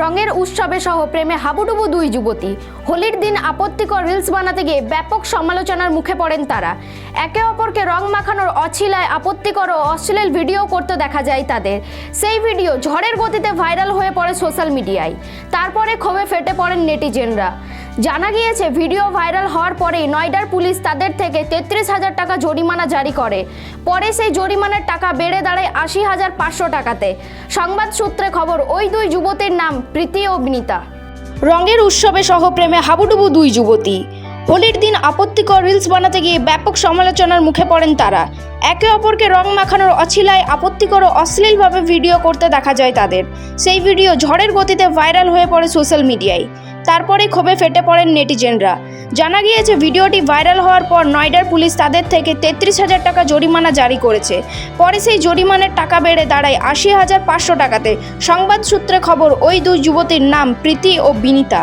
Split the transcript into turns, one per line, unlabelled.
রঙের উৎসবে সহ প্রেমে হাবুডুবু দুই যুবতী। হোলির দিন আপত্তিকর রিলস বানাতে গিয়ে ব্যাপক সমালোচনার মুখে পড়েন তারা। একে অপরকে রং মাখানোর অছিলায় আপত্তিকর ও অশ্লীল ভিডিও করতে দেখা যায় তাদের। সেই ভিডিও ঝড়ের গতিতে ভাইরাল হয়ে পড়ে সোশ্যাল মিডিয়ায় তারপরে ক্ষোভে ফেটে পড়েন নেটিজেনরা। জানা গিয়েছে, ভিডিও ভাইরাল হওয়ার পরেই নয়ডার পুলিশ তাদের থেকে তেত্রিশ হাজার টাকা জরিমানা জারি করে। পরে সেই জরিমানার টাকা বেড়ে দাঁড়ায় আশি হাজার পাঁচশো টাকাতে। সংবাদ সূত্রে খবর, ওই দুই যুবতীর নাম প্রীতি ও রঙের উৎসবে সহ প্রেমে হাবুডুবু দুই যুবতী। হোলির দিন আপত্তিকর রিলস বানাতে গিয়ে ব্যাপক সমালোচনার মুখে পড়েন তারা। একে অপরকে রং মাখানোর অছিলায় আপত্তিকর ও অশ্লীলভাবে ভিডিও করতে দেখা যায় তাদের। সেই ভিডিও ঝড়ের গতিতে ভাইরাল হয়ে পড়ে সোশ্যাল মিডিয়ায়। তারপরে ক্ষোভে ফেটে পড়েন নেটিজেনরা। জানা গিয়েছে, ভিডিওটি ভাইরাল হওয়ার পর নয়ডার পুলিশ তাদের থেকে তেত্রিশ হাজার টাকা জরিমানা জারি করেছে। পরে সেই জরিমানার টাকা বেড়ে দাঁড়ায় আশি হাজার পাঁচশো টাকাতে। সংবাদ সূত্রে খবর, ওই দুই যুবতীর নাম প্রীতি ও বিনীতা।